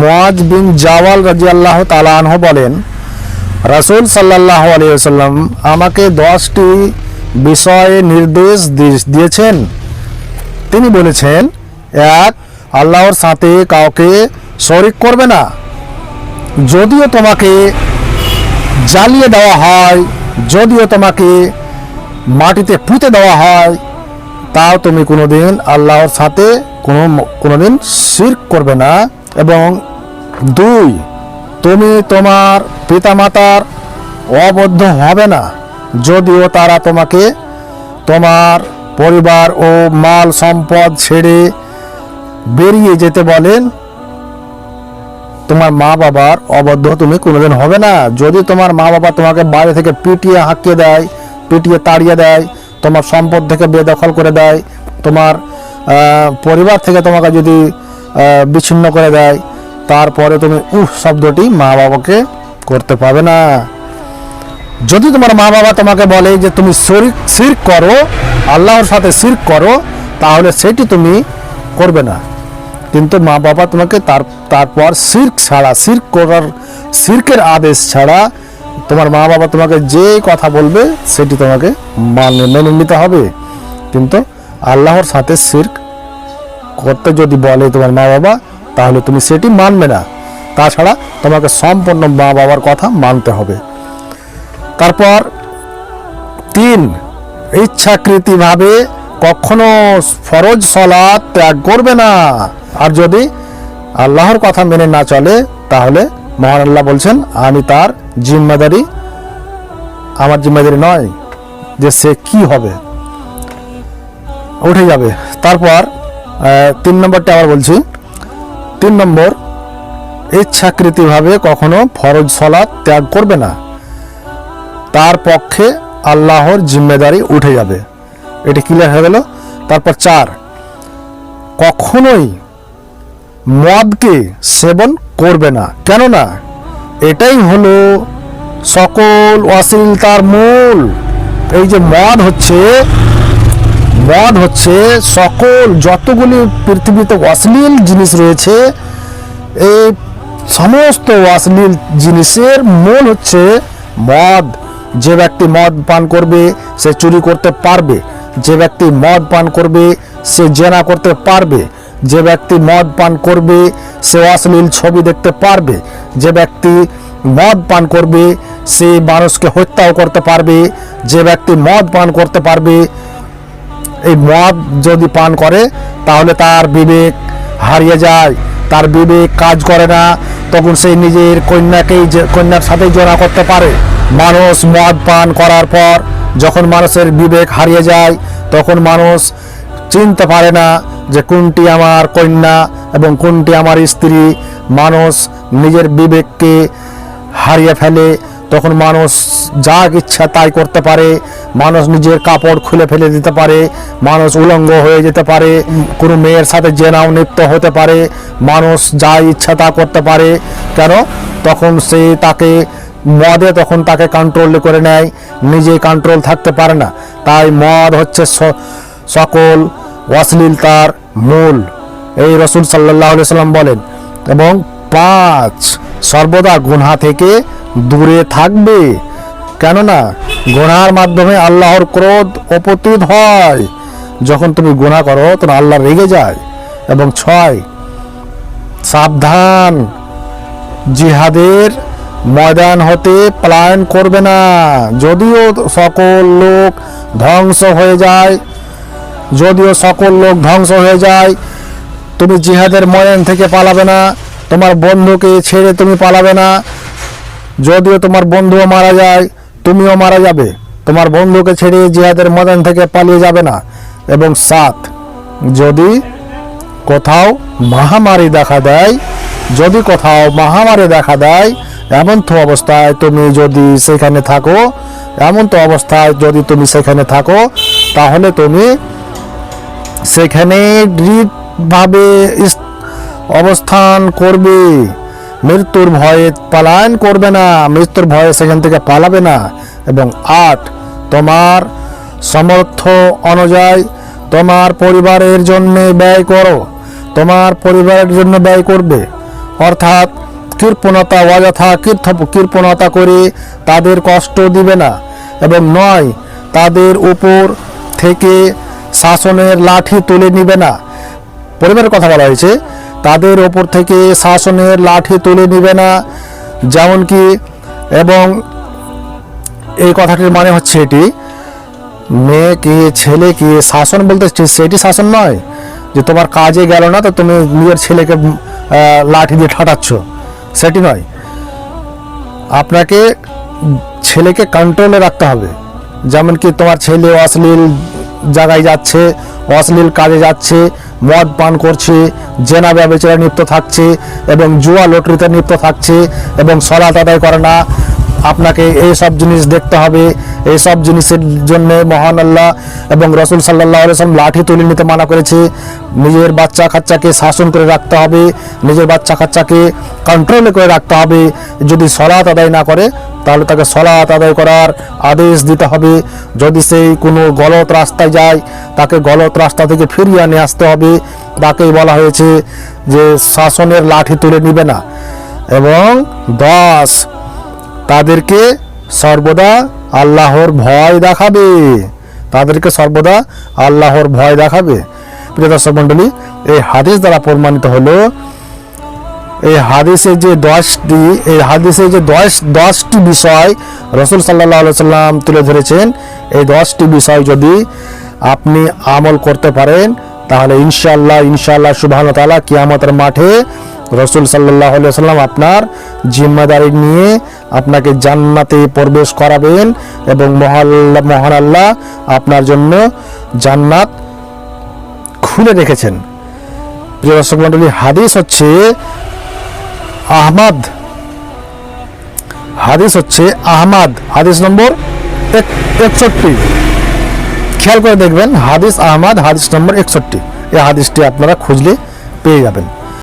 মোয়াজ বিন জাওয়াল রাজি আল্লাহ তালাহ বলেন, রাসুল সাল্লাহ আলিয়াল্লাম আমাকে দশটি বিষয়ে নির্দেশ দিয়েছেন। তিনি বলেছেন, এক, আল্লাহর সাথে কাউকে শরিক করবে না। যদিও তোমাকে জ্বালিয়ে দেওয়া হয়, যদিও তোমাকে মাটিতে পুঁতে দেওয়া হয়, তাও তুমি কোনোদিন আল্লাহর সাথে কোনো, কোনোদিন শিরক করবে না। এবং দুই, তুমি তোমার পিতামাতার অবদ্ধ হবে না। যদিও তারা তোমাকে তোমার পরিবার ও মাল সম্পদ ছেড়ে বেরিয়ে যেতে বলেন, তোমার মা বাবার অবদ্ধ তুমি কোনোদিন হবে না। যদি তোমার মা বাবা তোমাকে বাইরে থেকে পিটিয়ে হাঁকিয়ে দেয়, পিটিয়ে তাড়িয়ে দেয়, তোমার সম্পদ থেকে বেদখল করে দেয়, তোমার পরিবার থেকে তোমাকে যদি বিচ্ছিন্ন করে দেয়। তারপরে তুমি, উহ, শব্দটি মা বাবাকে করতে পারবে না। যদি তোমার মা বাবা তোমাকে বলে যে তুমি শিরক করো, আল্লাহর সাথে শিরক করো, তাহলে সেটি তুমি করবে না। কিন্তু মা বাবা তোমাকে তার, তারপর সির্ক ছাড়া সির্ক করার, সির্কের আদেশ ছাড়া তোমার মা বাবা তোমাকে যে কথা বলবে, সেটি তোমাকে মানে মেনে নিতে হবে। কিন্তু আল্লাহর সাথে সির্ক করতে যদি বলে তোমার মা বাবা, তাহলে তুমি সেটি মানবে না। তাছাড়া তোমাকে সম্পূর্ণ মা বাবার কথা মানতে হবে। তারপর তিন, ইচ্ছাকৃতিভাবে কখনো ফরজ সলাৎ ত্যাগ করবে না। আর যদি আল্লাহর কথা মেনে না চলে, তাহলে মহান আল্লাহ বলছেন, আমি তার জিম্মাদারি, আমার জিম্মাদারি নয় যে সে কি হবে। উঠে যাবে। তারপর তিন নম্বরটা আবার বলছি। তিন নম্বর, ইচ্ছাকৃতিভাবে কখনো ফরজ সলাৎ ত্যাগ করবে না। তার পক্ষে আল্লাহর জিম্মেদারি উঠে যাবে। এটি ক্লিয়ার হয়ে গেল? তারপর চার, কখনোই মদকে সেবন করবে না। কেননা এটাই হলো সকল অশ্লীলতার মূল। এই যে মদ হচ্ছে মদ হচ্ছে সকল যতগুলি পৃথিবীতে অশ্লীল জিনিস রয়েছে, এই সমস্ত অশ্লীল জিনিসের মূল হচ্ছে মদ। যে ব্যক্তি মদ পান করবে, সে চুরি করতে পারবে। যে ব্যক্তি মদ পান করবে, সে জেনা করতে পারবে। যে ব্যক্তি মদ পান করবে, সে অশ্লীল ছবি দেখতে পারবে। যে ব্যক্তি মদ পান করবে, সে মানুষকে হত্যাও করতে পারবে। যে ব্যক্তি মদ পান করতে পারবে এই মদ যদি পান করে, তাহলে তার বিবেক হারিয়ে যায়, তার বিবেক কাজ করে না, তখন সে নিজের কন্যাকেই যে, কন্যার সাথেই জোড়া করতে পারে। মানুষ মদ পান করার পর যখন মানুষের বিবেক হারিয়ে যায়, তখন মানুষ চিনতে পারে না যে কোনটি আমার কন্যা এবং কোনটি আমার স্ত্রী। মানুষ নিজের বিবেককে হারিয়ে ফেলে, তখন মানুষ যা ইচ্ছা তাই করতে পারে। মানুষ নিজের কাপড় খুলে ফেলে দিতে পারে, মানুষ উলঙ্গ হয়ে যেতে পারে, কোনো মেয়ের সাথে জেনাও নৃত্য হতে পারে, মানুষ যা ইচ্ছা তা করতে পারে। কেন? তখন সে তাকে মদে তখন তাকে কন্ট্রোল করে নেয়, নিজে কন্ট্রোল থাকতে পারে না। তাই মদ হচ্ছে সকল অশ্লীলতার মূল। এই রসুল সাল্লাহ সাল্লাম বলেন, এবং পাঁচ সর্বদা গুনহা থেকে দূরে থাকবে। কেননা গুনার মাধ্যমে আল্লাহর ক্রোধ অপতীত হয়। যখন তুমি গোনা করো, তখন আল্লাহ রেগে যায় এবং ছয়, সাবধান। জিহাদের ময়দান হতে পলায়ন করবে না। যদিও সকল লোক ধ্বংস হয়ে যায়, যদিও সকল লোক ধ্বংস হয়ে যায়, তুমি জিহাদের ময়দান থেকে পালাবে না। তোমার বন্ধুকে ছেড়ে তুমি পালাবে না। যদিও তোমার বন্ধুও মারা যায় তুমিও মারা যাবে। তোমার বন্ধুকে ছেড়ে জিহাদের ময়দান থেকে পালিয়ে যাবে না। এবং সাত, যদি কোথাও মহামারী দেখা দেয়, যদি কোথাও মহামারী দেখা দেয়, এমন তো অবস্থায় তুমি যদি সেখানে থাকো, এমন তো অবস্থায় যদি তুমি সেখানে থাকো, তাহলে তুমি সেখানে দৃঢ়ভাবে অবস্থান করবে। মৃত্যুর ভয়ে পালায়ন করবে না, মৃত্যুর ভয়ে সেখান থেকে পালাবে না। এবং আট, তোমার সমর্থ অনুযায়ী তোমার পরিবারের জন্য ব্যয় করো। তোমার পরিবারের জন্য ব্যয় করবে। অর্থাৎ কৃপণতা, অযথা কীর্থ, কৃপণতা করে তাদের কষ্ট দিবে না। এবং নয়, তাদের উপর থেকে শাসনের লাঠি তুলে নিবে না। পরিবারের কথা বলা হয়েছে তাদের ওপর থেকে শাসনের লাঠি তুলে নিবে না। যেমন কি এবং এই কথাটির মানে হচ্ছে এটি মেয়েকে ছেলেকে শাসন বলতে সেটি শাসন নয়, যে তোমার কাজে গেল না তো তুমি নিজের ছেলেকে লাঠি দিয়ে ঠাটাচ্ছ। সেটি নয়। আপনাকে ছেলেকে কন্ট্রোলে রাখতে হবে। যেমন কি তোমার ছেলে অশ্লীল জায়গায় যাচ্ছে, অশ্লীল কাজে যাচ্ছে, মদ পান করছে, জেনা ব্যবচারে লিপ্ত থাকছে এবং জুয়া লটারিতে লিপ্ত থাকছে এবং সলাত আদায় করে না। আপনাকে এই সব জিনিস দেখতে হবে, এই সব জিনিসের জন্য মহান আল্লাহ এবং রসুল সাল্লাহ আলসালাম লাঠি তুলে নিতে মানা করেছে। নিজের বাচ্চা কাচ্চাকে শাসন করে রাখতে হবে, নিজের বাচ্চা কাচ্চাকে কন্ট্রোলে করে রাখতে হবে। যদি সলাৎ আদায় না করে, তাহলে তাকে সলাৎ আদায় করার আদেশ দিতে হবে। যদি সেই কোনো গলত রাস্তায় যায়, তাকে গলত রাস্তা থেকে ফিরিয়ে নিয়ে আসতে হবে। তাকেই বলা হয়েছে যে শাসনের লাঠি তুলে নিবে না। এবং দশ তাদেরকে সর্বদা আল্লাহর ভয় দেখাবে। তাদেরকে সর্বদা আল্লাহর ভয় দেখাবে। প্রিয় দর্শক মণ্ডলী, এই হাদিস দ্বারা প্রমাণিত হলো, এই হাদিসে যে দশটি, এই হাদিসে যে দশ, দশটি বিষয় রসুল সাল্লাহ সাল্লাম তুলে ধরেছেন, এই দশটি বিষয় যদি আপনি আমল করতে পারেন, তাহলে ইনশাল্লাহ ইনশাল্লাহ সুবাহ তালা কিয়ামতের মাঠে রসুল সাল্লাহ সাল্লাম আপনার জিম্মাদারি নিয়ে আপনাকে জান্নাতে প্রবেশ করাবেন এবং মহাল্লা মহান আল্লাহ আপনার জন্য জান্নাত খুলে রেখেছেন। প্রিয় দর্শক মন্ডলী হাদিস হচ্ছে আহমদ। হাদিস হচ্ছে আহমাদ। হাদিস নম্বর এক- একষট্টি। খেয়াল করে দেখবেন, হাদিস আহমাদ, হাদিস নম্বর একষট্টি। এই হাদিসটি আপনারা খুঁজলে পেয়ে যাবেন।